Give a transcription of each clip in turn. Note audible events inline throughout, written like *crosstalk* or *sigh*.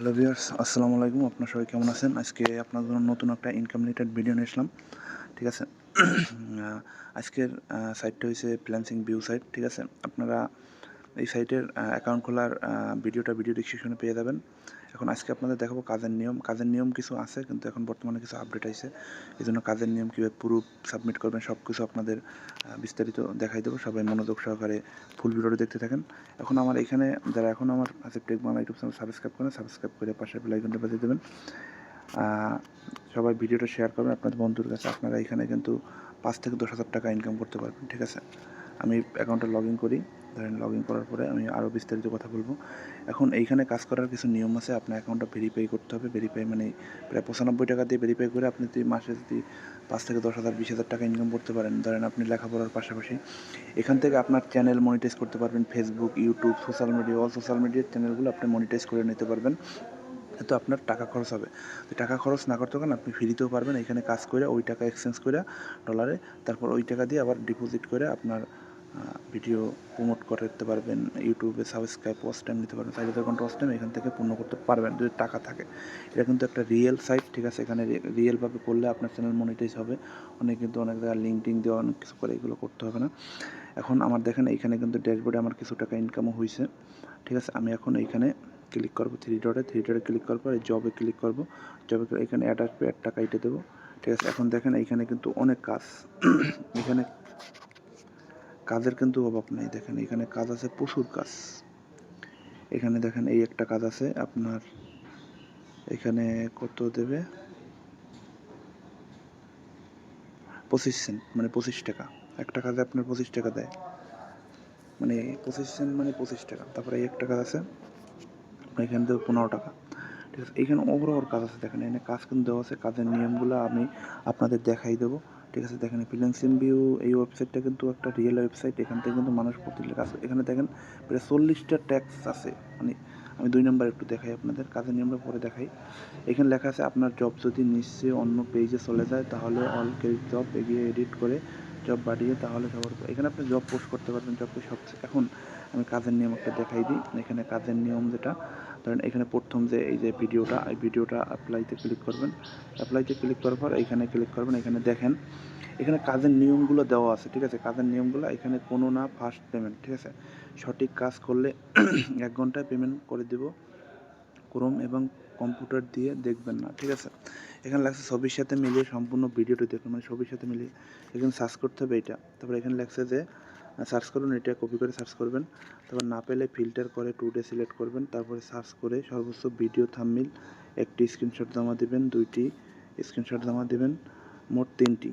Hello viewers, আসসালামু আলাইকুম। আপনার সবাই কেমন আছেন? আজকে আপনার জন্য নতুন একটা ইনকাম রিলেটেড ভিডিও নিয়ে আসলাম। ঠিক আছে? আজকের সাইটটা হয়েছে ফ্রিল্যান্সিং ভিউ সাইট ঠিক আছে? আপনারা এই সাইটের অ্যাকাউন্ট খোলার ভিডিওটা ভিডিও ডিসক্রিপশনে পেয়ে যাবেন। এখন আজকে আপনাদের দেখাবো কাজের নিয়ম। কাজের নিয়ম কিছু আছে, কিন্তু এখন বর্তমানে কিছু আপডেট আছে এই জন্য কাজের নিয়ম কীভাবে প্রুফ সাবমিট করবেন সব কিছু আপনাদের বিস্তারিত দেখাই দেবো। সবাই মনোযোগ সহকারে ফুল ভিডিওটি দেখতে থাকেন। এখন আমার এখানে যারা এখন আমার Asif tech Bangla YouTube channel subscribe করেন সাবস্ক্রাইব করে পাশে বেল আইকনটা বাজিয়ে দেবেন। সবাই ভিডিওটা শেয়ার করবেন। আপনাদের বন্ধুর কাছে আপনারা এখানে কিন্তু পাঁচ থেকে দশ হাজার টাকা ইনকাম করতে পারবেন, ঠিক আছে? আমি অ্যাকাউন্টে লগ ইন করি। ধরেন লগ ইন করার পরে আমি আরও বিস্তারিত কথা বলব। এখন এইখানে কাজ করার কিছু নিয়ম আছে, আপনার অ্যাকাউন্টটা ভেরিফাই করতে হবে। ভেরিফাই মানে প্রায় পঁচানব্বই টাকা দিয়ে ভেরিফাই করে আপনি যদি মাসে যদি পাঁচ থেকে দশ হাজার, বিশ হাজার টাকা ইনকাম করতে পারেন, ধরেন আপনি লেখাপড়ার পাশাপাশি। এখান থেকে আপনার চ্যানেল মনিটাইজ করতে পারবেন Facebook YouTube social media all social মিডিয়ার চ্যানেলগুলো আপনি মনিটাইজ করে নিতে পারবেন। তো আপনার টাকা খরচ হবে। তো টাকা খরচ না করতে পারেন আপনি ফ্রিতেও পারবেন। এখানে কাজ করে ওই টাকা এক্সচেঞ্জ করে ডলারে তারপর ওই টাকা দিয়ে আবার ডিপোজিট করে আপনার ভিডিও প্রমোট করতে পারবেন ইউটিউবে সাবস্ক্রাইব ওয়াচ টাইম নিতে পারবেন হাজার ঘণ্টা ওয়াচ টাইম এখান থেকে পূর্ণ করতে পারবেন যদি টাকা থাকে। এটা কিন্তু একটা রিয়েল সাইট ঠিক আছে? এখানে রিয়েলভাবে করলে আপনার চ্যানেল মনিটাইজ হবে। অনেক কিন্তু অনেক জায়গায় লিঙ্ক টিঙ্ক দেওয়া, অনেক কিছু করে এগুলো করতে হবে না। এখন আমার দেখেন, এইখানে কিন্তু ড্যাশবোর্ডে আমার কিছু টাকা ইনকামও হয়েছে ঠিক আছে? আমি এখন এইখানে ক্লিক করব থ্রি ডটে থ্রি ডটে ক্লিক করার পর জবে ক্লিক করব। জবে এখানে অ্যাড আসবে অ্যাড টাকা এটা দেবো, ঠিক আছে? এখন দেখেন, এইখানে কিন্তু অনেক কাজ, *clears throat* এখানে কাজের কিন্তু অভাব নেই। দেখেন, এখানে কাজ আছে প্রচুর কাজ এখানে দেখেন, এই একটা কাজ আছে আপনার, এখানে কত দেবে? পঁচিশ সেন্ট মানে পঁচিশ টাকা। একটা কাজে আপনার পঁচিশ টাকা দেয়। মানে পঁচিশ সেন্ট মানে পঁচিশ টাকা। তারপরে এই একটা কাজ আছে, আপনার এখানে দেবে পনেরো টাকা। ঠিক আছে, এখানে ওভারঅল কাজ আছে। দেখেন, এখানে কাজ কিন্তু দেওয়া আছে। কাজের নিয়মগুলো আমি আপনাদের দেখাই দেবো। ঠিক আছে, দেখেন ফ্রিল্যান্সিং ভিউ এই ওয়েবসাইটটা কিন্তু একটা রিয়েল ওয়েবসাইট এখান থেকে কিন্তু মানুষ প্রতিদিন কাজ করে। এখানে দেখেন প্রায় চল্লিশটা ট্যাক্স আছে। মানে আমি দুই নম্বর একটু দেখাই আপনাদের, কাজের নিয়মটা পরে দেখাই। এখানে লেখা আছে, আপনার জব যদি নিশ্চয়ই অন্য পেজে চলে যায়, তাহলে অল ক্রেডিট জব এগিয়ে এডিট করে জব বাড়িয়ে তাহলে সবার এখানে আপনি জব পোস্ট করতে পারবেন জবকে সব এখন আমি কাজের নিয়ম একটা দেখাই দিই। এখানে কাজের নিয়ম যেটা ধরেন এখানে প্রথম যে এই যে ভিডিওটা, এই ভিডিওটা অ্যাপ্লাইতে ক্লিক করবেন। অ্যাপ্লাইতে ক্লিক করার পর এখানে ক্লিক করবেন, এখানে দেখেন। এখানে কাজের নিয়মগুলো দেওয়া আছে, ঠিক আছে? কাজের নিয়মগুলো, এখানে কোনো না ফার্স্ট পেমেন্ট ঠিক আছে? সঠিক কাজ করলে *clears throat* এক ঘন্টায় পেমেন্ট করে দেব। ক্রোম এবং কম্পিউটার দিয়ে দেখবেন না, ঠিক আছে? এখানে লাগছে ছবির সাথে মিলিয়ে সম্পূর্ণ ভিডিওটি দেখুন। মানে ছবির সাথে মিলিয়ে, এখানে সার্চ করতে হবে এটা তারপর এখানে লাগছে যে সার্চ করুন, এটা কপি করে সার্চ করবেন। তারপর না পেলে ফিল্টার করে টু ডে সিলেক্ট করবেন। তারপরে সার্চ করে সর্বোচ্চ ভিডিও থাম্বনেল একটি স্ক্রিনশট জমা দিবেন, দুইটি স্ক্রিনশট জমা দিবেন, মোট তিনটি।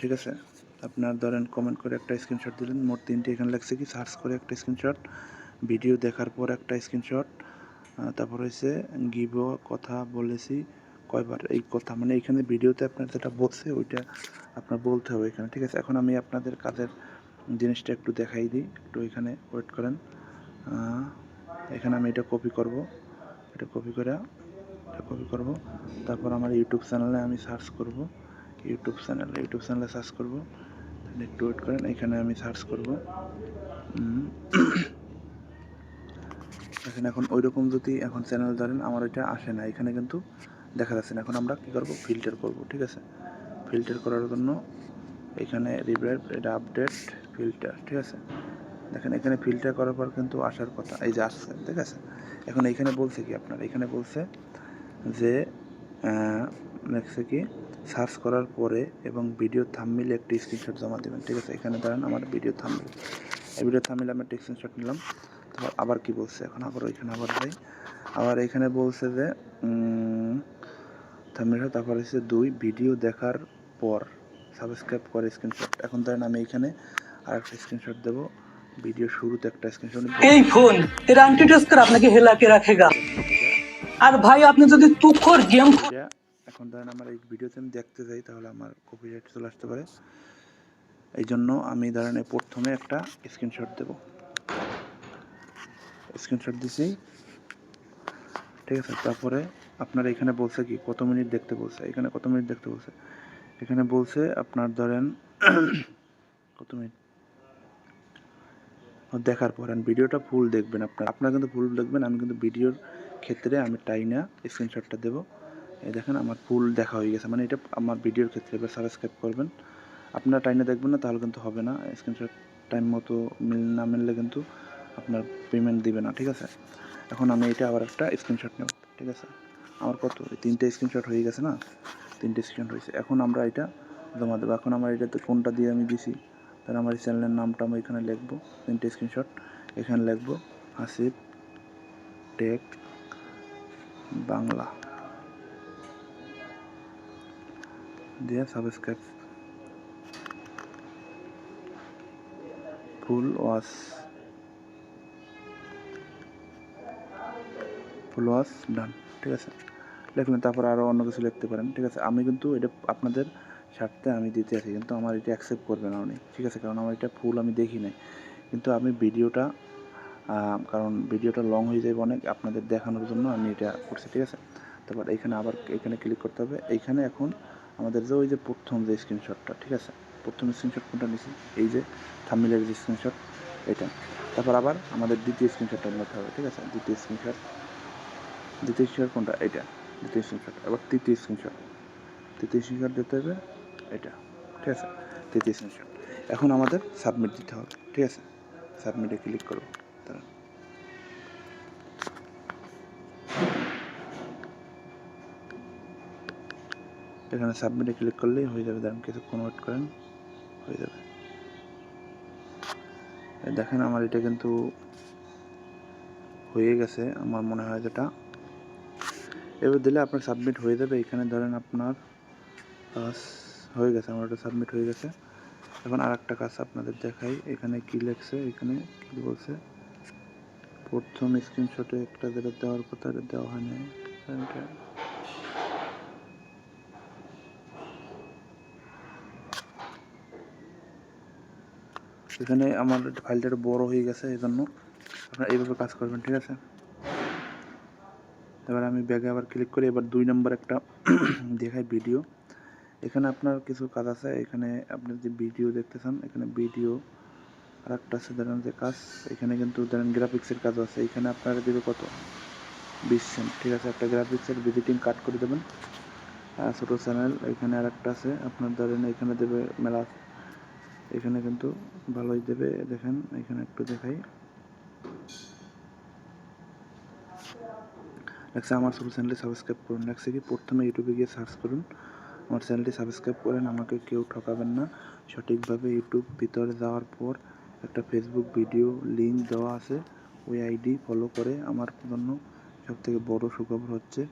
ঠিক আছে? আপনার ধরেন কমেন্ট করে একটা স্ক্রিনশট দিলেন, মোট তিনটি। এখানে লাগছে কি? সার্চ করে একটা স্ক্রিনশট ভিডিও দেখার পর একটা স্ক্রিনশট তারপর হচ্ছে গিভ কথা বলেছি কয়বার? এই কথা মানে এখানে ভিডিওতে আপনার যেটা বলছে, ওইটা আপনার বলতে হবে এখানে। ঠিক আছে? এখন আমি আপনাদের কাজের জিনিসটা একটু দেখাই দিই, একটু এখানে ওয়েট করেন। এখানে আমি এটা কপি করব, এটা কপি করে, এটা কপি করব। তারপর আমার ইউটিউব চ্যানেলে আমি সার্চ করব ইউটিউব চ্যানেল ইউটিউব চ্যানেলে সার্চ করব। তাহলে একটু ওয়েট করেন, এখানে আমি সার্চ করব। এখানে এখন ওই রকম যদি এখন চ্যানেল ধরেন, আমার এটা আসে না। এখানে কিন্তু দেখা যাচ্ছে না। এখন আমরা কী করব? ফিল্টার করব, ঠিক আছে? ফিল্টার করার জন্য এখানে রিভাইভ এটা আপডেট ফিল্টার ঠিক আছে? দেখেন, এখানে ফিল্টার করার পর কিন্তু আসার কথা, এই যে আসছে, ঠিক আছে? এখন এখানে বলছে কি আপনার? এখানে বলছে যে নেক্সটে কি সার্চ করার পরে এবং ভিডিও থাম্বনেলে একটি স্ক্রিনশট জমা দেবেন, ঠিক আছে? এখানে ধরেন আমার ভিডিও থাম্বনেল এই ভিডিও থাম্বনেলে আমি একটা স্ক্রিনশট নিলাম। তারপর আবার কি বলছে? এখন আবার ওইখানে আবার যাই। আবার এখানে বলছে যে থাম্বনেল তারপর হচ্ছে দুই ভিডিও দেখার পর সাবস্ক্রাইব করে স্ক্রিনশট এখন ধরেন আমি এখানে আর একটা স্ক্রিনশট দেবো। ভিডিও শুরুতে একটা স্ক্রিনশট এই ফোন এর আন্টিটাস্কার আপনাকে হেলাকে রাখেগা। আর ভাই আপনি যদি তুখর গেম এখন ধরেন আমার এই ভিডিওতে আমি দেখতে যাই তাহলে আমার কপিরাইট চলে আসতে পারে। এই জন্য আমি ধরেন এই প্রথমে একটা স্ক্রিনশট দেব। স্ক্রিনশট দিছি। ঠিক আছে তারপরে আপনার এখানে বলছে কি কত মিনিট দেখতে বলছে? এখানে কত মিনিট দেখতে বলছে? এখানে বলছে আপনার ধরেন কত মিনিট? দেখার পর ভিডিওটা ফুল দেখবেন আপনার। আপনারা কিন্তু ফুল দেখবেন, আমি কিন্তু ভিডিওর ক্ষেত্রে আমি টাইনা স্ক্রিনশটটা দেবো। এই দেখেন আমার ফুল দেখা হয়ে গেছে। মানে এটা আমার ভিডিওর ক্ষেত্রে, এবার সাবস্ক্রাইব করবেন। আপনারা টাইনে দেখবেন না, তাহলে কিন্তু হবে না। স্ক্রিনশট টাইম মতো মিল, না মিললে কিন্তু আপনার পেমেন্ট দিবে না, ঠিক আছে? এখন আমি এটা আবার একটা স্ক্রিনশট নেব, ঠিক আছে? আমার কত? তিনটে স্ক্রিনশট হয়ে গেছে না? তিনটে স্ক্রিনশট হয়েছে। এখন আমরা এটা জমা দেবো। এখন আমার এটাতে কোনটা দিয়ে আমি দিছি। তাহলে আমার এই চ্যানেলের নামটা আমি এখানে লিখব, তিনটে স্ক্রিনশট এখানে লিখব, আসিফ টেক বাংলা। দিয়ে subscribe full wash. Full wash, done, ঠিক আছে। লিখলেন তারপর আরও অন্য কিছু লিখতে পারেন, ঠিক আছে। আমি কিন্তু এটা আপনাদের স্বার্থে আমি দিতে আছি, কিন্তু আমার এটা অ্যাকসেপ্ট করবে না উনি ঠিক আছে? কারণ আমার এটা ফুল আমি দেখি নাই। কিন্তু আমি ভিডিওটা কারণ ভিডিওটা লং হয়ে যাবে অনেক, আপনাদের দেখানোর জন্য আমি এটা করছি, ঠিক আছে? তারপর এখানে আবার এখানে ক্লিক করতে হবে। এইখানে এখন আমাদের যে ওই যে প্রথম যে স্ক্রিনশটটা ঠিক আছে? প্রথম স্ক্রিনশট কোনটা নিছি? এই যে থামিলের যে স্ক্রিনশট এটা। তারপর আবার আমাদের দ্বিতীয় স্ক্রিনশটটা নিতে হবে, ঠিক আছে? দ্বিতীয় স্ক্রিনশট দ্বিতীয় স্ক্রিনশট কোনটা? এটা দ্বিতীয় স্ক্রিনশট আবার তৃতীয় স্ক্রিনশট তৃতীয় স্ক্রিনশট দিতে হবে। এটা, ঠিক আছে? তৃতীয় স্ক্রিনশট এখন আমাদের সাবমিট দিতে হবে, ঠিক আছে? সাবমিটে ক্লিক করব দাঁড়ান। এখানে সাবমিটে ক্লিক করলেই হয়ে যাবে, দাঁড়ান, কিছুক্ষণ ওয়েট করেন, হয়ে যাবে। দেখেন আমার এটা কিন্তু হয়ে গেছে, আমার মনে হয় যেটা। এবার দিলে আপনার সাবমিট হয়ে যাবে, এখানে ধরেন আপনার হয়ে গেছে, আমার ওটা সাবমিট হয়ে গেছে। এখন আর একটা কাজ আপনাদের দেখাই। এখানে কি লেখছে? এখানে কি বলছে? প্রথম স্ক্রিনশটে একটা যেটা দেওয়ার কথা, এটা দেওয়া হয় না এখানে আমার ফাইলটা বড় হয়ে গেছে এই জন্য আপনারা এইভাবে কাজ করবেন, ঠিক আছে? এবার আমি ব্যাগে আবার ক্লিক করি এবার দুই নম্বর একটা *coughs* দেখাই ভিডিও এখানে আপনার কিছু কাজ আছে। এখানে আপনি যে ভিডিও দেখতেছেন এখানে ভিডিও আর একটা আছে, ধরেন যে কাজ, এখানে কিন্তু ধরেন গ্রাফিক্সের কাজ আছে। এখানে আপনারা দেবে কত? বিশ সেন্ট ঠিক আছে? একটা গ্রাফিক্সের ভিজিটিং কাট করে দেবেন। আর ছোটো চ্যানেল এখানে আর একটা আছে। আপনার ধরেন এখানে দেবে মেলা, এখানে কিন্তু ভালোই দেবে। দেখেন, এখানে একটু দেখাই। লেখছে আমার ছোটো চ্যানেলটি সাবস্ক্রাইব করুন। লেখছে কি প্রথমে ইউটিউবে গিয়ে সার্চ করুন। আমার চ্যানেলটি সাবস্ক্রাইব করেন, আমাকে কেউ ঠকাবেন না। সঠিকভাবে ইউটিউব ভিতরে যাওয়ার পর একটা ফেসবুক ভিডিও লিঙ্ক দেওয়া আছে, ওই আইডি ফলো করে আমার জন্য সবথেকে বড় সুখবর হচ্ছে,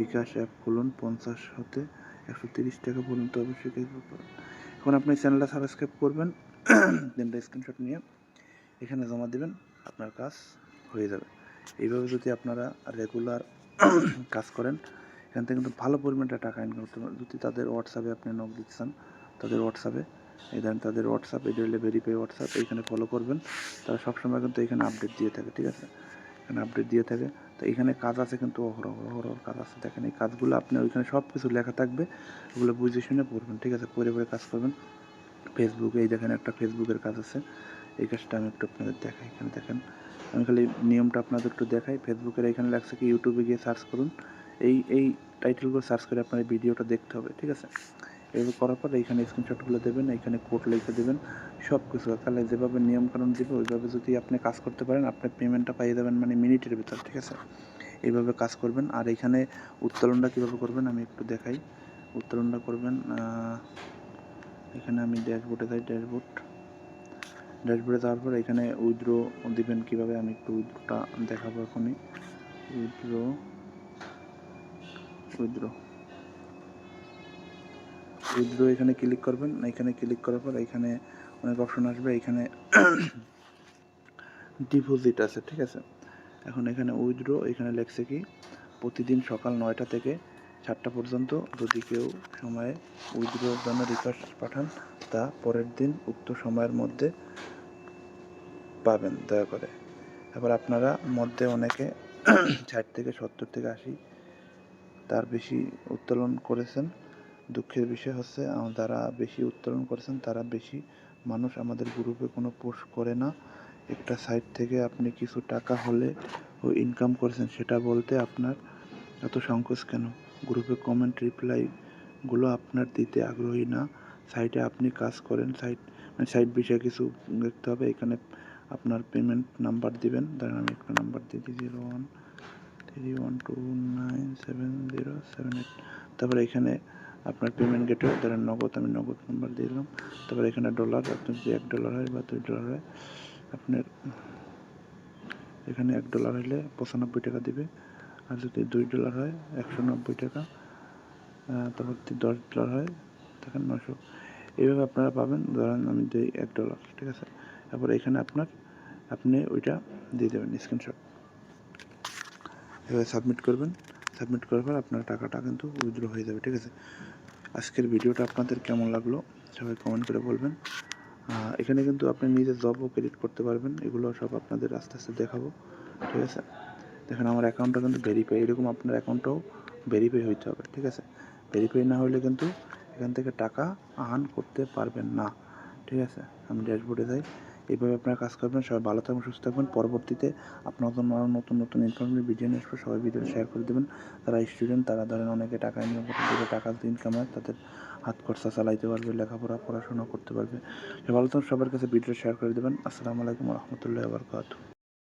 বিকাশ অ্যাপ খুলুন, পঞ্চাশ হতে একশো তিরিশ টাকা পর্যন্ত অবশ্যই এখন আপনি চ্যানেলটা সাবস্ক্রাইব করবেন তিনটা স্ক্রিনশট নিয়ে এখানে জমা দিবেন, আপনার কাজ হয়ে যাবে। এইভাবে যদি আপনারা রেগুলার কাজ করেন এখান থেকে কিন্তু ভালো পরিমাণে টাকা ইনকাম করতে পারেন যদি তাদের হোয়াটসঅ্যাপে আপনি নক দিচ্ছেন, তাদের হোয়াটসঅ্যাপে এই ধরেন তাদের হোয়াটসঅ্যাপ এটা হলে ভেরিফাই হোয়াটসঅ্যাপ এইখানে ফলো করবেন, তারা সবসময় কিন্তু এখানে আপডেট দিয়ে থাকে, ঠিক আছে? এখানে আপডেট দিয়ে থাকে। তো এখানে কাজ আছে কিন্তু অহরহ অহরহ কাজ আছে। দেখেন এই কাজগুলো আপনি ওইখানে সব কিছু লেখা থাকবে, ওগুলো বুঝে শুনে পড়বেন, ঠিক আছে? পরে পরে কাজ করবেন। ফেসবুকে এই দেখেন একটা ফেসবুকের কাজ আছে। এই কাজটা আমি একটু আপনাদের দেখাই। এখানে দেখেন, আমি খালি নিয়মটা আপনাদের একটু দেখাই। ফেসবুকের এখানে লেখছে কি ইউটিউবে গিয়ে সার্চ করুন। এই এই টাইটেলগুলো সার্চ করে আপনার ভিডিওটা দেখতে হবে, ঠিক আছে? এভাবে করার পর এইখানে স্ক্রিনশটগুলো দেবেন, এইখানে কোড লিখে দেবেন সব কিছু তাহলে যেভাবে নিয়মকানুন দেবে, ওইভাবে যদি আপনি কাজ করতে পারেন, আপনি পেমেন্টটা পাইয়ে দেবেন মানে মিনিটের ভিতর, ঠিক আছে? এইভাবে কাজ করবেন। আর এখানে উত্তোলনটা কীভাবে করবেন আমি একটু দেখাই। উত্তোলনটা করবেন এখানে আমি ড্যাশবোর্ডে যাই, ড্যাশবোর্ড। ড্যাশবোর্ডে যাওয়ার পর এখানে উইথড্রো দিবেন কীভাবে, আমি একটু উইথড্রোটা দেখাবো এখনই। উইথড্রো উইথড্রো উইথড্রো এখানে ক্লিক করবেন, এখানে ক্লিক করার পর এখানে অনেক অপশন আসবে, এখানে ডিপোজিট আছে, ঠিক আছে? এখন এখানে উইথড্রো এখানে লেখছে কি, প্রতিদিন সকাল নয়টা থেকে সাতটা পর্যন্ত যদি কেউ সময়ে উইথড্রোর জন্য রিকোয়েস্ট পাঠান, তা পরের দিন উক্ত সময়ের মধ্যে পাবেন, দয়া করে। এবার আপনারা মধ্যে অনেকে ষাট থেকে সত্তর থেকে আশি তার বেশি উত্তোলন করেছেন। দুঃখের বিষয় হচ্ছে যারা বেশি উত্তোলন করেছেন, তারা বেশি মানুষ আমাদের গ্রুপে কোনো পোস্ট করে না। একটা সাইট থেকে আপনি কিছু টাকা হলে ও ইনকাম করেছেন, সেটা বলতে আপনার এত সংকোচ কেন? গ্রুপে কমেন্ট রিপ্লাইগুলো আপনার দিতে আগ্রহী না। সাইটে আপনি কাজ করেন সাইট মানে সাইট বিষয়ে কিছু দেখতে হবে। এখানে আপনার পেমেন্ট নাম্বার দিবেন। ধরেন আমি একটা নাম্বার দিচ্ছি zero one three one two nine seven zero seven eight তারপরে এখানে আপনার পেমেন্ট গেটওয়ে ধরেন নগদ, আমি নগদ নাম্বার দিলাম। তারপরে এখানে ডলার আপনার যদি এক ডলার হয় বা দুই ডলার হয়, আপনার এখানে এক ডলার হলে পঁচানব্বই টাকা দিবে। আর যদি দুই ডলার হয়, একশো নব্বই টাকা। তারপর যদি দশ ডলার হয় তখন নশো এইভাবে আপনারা পাবেন, ধরেন আমি দিই এক ডলার ঠিক আছে? তারপর এখানে আপনার, আপনি ওইটা দিয়ে দেবেন স্ক্রিনশট এভাবে সাবমিট করবেন সাবমিট করার পর আপনার টাকাটা কিন্তু উইথড্র হয়ে যাবে, ঠিক আছে? আজকের ভিডিওটা আপনাদের কেমন লাগল সবাই কমেন্ট করে বলবেন। এখানে কিন্তু আপনি নিজের জবও ক্রেডিট করতে পারবেন, এগুলো সব আপনাদের আস্তে আস্তে দেখাবো, ঠিক আছে? দেখেন আমার অ্যাকাউন্টটা কিন্তু ভেরিফাই এরকম আপনার অ্যাকাউন্টটাও ভেরিফাই হইতে হবে, ঠিক আছে? ভেরিফাই না হলে কিন্তু এখান থেকে টাকা আর্ন করতে পারবেন না, ঠিক আছে? আমি ড্যাশবোর্ডে যাই। এইভাবে আপনারা কাজ করবেন। সবাই ভালো থাকবেন, সুস্থ থাকবেন। পরবর্তীতে আপনার নতুন নতুন ইনফরমেটিভ ভিডিও নিয়ে আসব। সবাই ভিডিও শেয়ার করে দেবেন। তারা স্টুডেন্ট তারা ধরেন অনেকে টাকা ইনকাম করতে টাকা ইনকাম হয়, তাদের হাত খরচা চালাইতে পারবে, লেখাপড়া, পড়াশোনা করতে পারবে। ভালো থাকুন সবার কাছে ভিডিও শেয়ার করে দেবেন। আসসালামু আলাইকুম রহমতুল্লাহ বরকাত